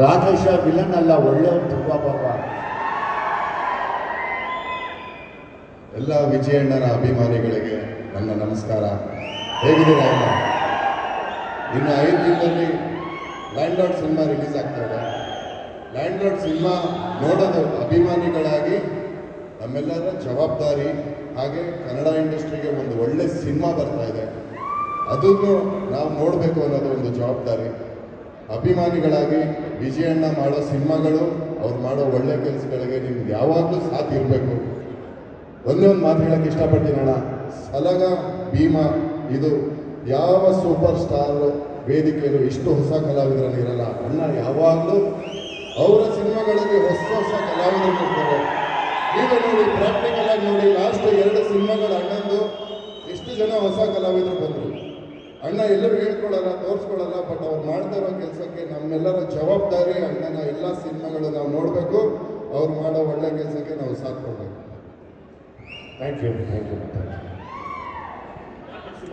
Rakesh villain ಅಲ್ಲ ಒಳ್ಳೆಯವನು ತುಂಬ ಪಾಪ. ಎಲ್ಲ ವಿಜಯಣ್ಣನ ಅಭಿಮಾನಿಗಳಿಗೆ ನನ್ನ ನಮಸ್ಕಾರ. ಹೇಗಿದ್ದೀರಾ ಎಲ್ಲ ಇನ್ನು ಐದು ದಿನದಲ್ಲಿ ಲ್ಯಾಂಡ್ ಲಾರ್ಡ್ ಸಿನಿಮಾ ರಿಲೀಸ್ ಆಗ್ತಾ ಇದೆ. ಲ್ಯಾಂಡ್ ಲಾರ್ಡ್ ಸಿನಿಮಾ ನೋಡೋದು ಅಭಿಮಾನಿಗಳಾಗಿ ನಮ್ಮೆಲ್ಲರ ಜವಾಬ್ದಾರಿ ಹಾಗೆ ಕನ್ನಡ ಇಂಡಸ್ಟ್ರಿಗೆ ಒಂದು ಒಳ್ಳೆ ಸಿನಿಮಾ ಬರ್ತಾ ಇದೆ. ಅದನ್ನು ನಾವು ನೋಡಬೇಕು ಅನ್ನೋದು ಒಂದು ಜವಾಬ್ದಾರಿ. ಅಭಿಮಾನಿಗಳಾಗಿ ವಿಜಯಣ್ಣ ಮಾಡೋ ಸಿನಿಮಾಗಳು, ಅವ್ರು ಮಾಡೋ ಒಳ್ಳೆ ಕೆಲಸಗಳಿಗೆ ನಿಮ್ಗೆ ಯಾವಾಗಲೂ ಸಾಥ್ ಇರಬೇಕು. ಒಂದೇ ಒಂದು ಮಾತು ಹೇಳಕ್ಕೆ ಅಣ್ಣ. ಸಲಗ, ಭೀಮಾ, ಇದು ಯಾವ ಸೂಪರ್ ಸ್ಟಾರ್ ವೇದಿಕೆಯಲ್ಲೂ ಇಷ್ಟು ಹೊಸ ಕಲಾವಿದರಲ್ಲಿ ಇರಲ್ಲ. ಅಣ್ಣ, ಯಾವಾಗಲೂ ಅವರ ಸಿನಿಮಾಗಳಲ್ಲಿ ಹೊಸ ಹೊಸ ಕಲಾವಿದರು ಇರ್ತಾರೆ. ಈಗ ನೋಡಿ ಪ್ರಾಕ್ಟಿಕಲ್ ಆಗಿ ನೋಡಿ ಲಾಸ್ಟ್ ಎರಡು ಸಿನಿಮಾಗಳ ಅಣ್ಣಂದು, ಎಷ್ಟು ಜನ ಹೊಸ ಕಲಾವಿದರು ಬಂದರು. ಅಣ್ಣ ಎಲ್ಲರೂ ಹೇಳ್ಕೊಳ್ಳಲ್ಲ, ತೋರಿಸ್ಕೊಳ್ಳಲ್ಲ ಬಟ್ ಅವ್ರು ಮಾಡ್ತಾ ಇರೋ ಕೆಲಸಕ್ಕೆ ನಮ್ಮೆಲ್ಲರ ಜವಾಬ್ದಾರಿ ಅಣ್ಣನ ಎಲ್ಲ ಸಿನಿಮಾಗಳು ನಾವು ನೋಡಬೇಕು. ಅವ್ರು ಮಾಡೋ ಒಳ್ಳೆ ಕೆಲಸಕ್ಕೆ ನಾವು ಸಾಥ್ ಕೊಡಬೇಕು ಥ್ಯಾಂಕ್ ಯು ಥ್ಯಾಂಕ್ ಯು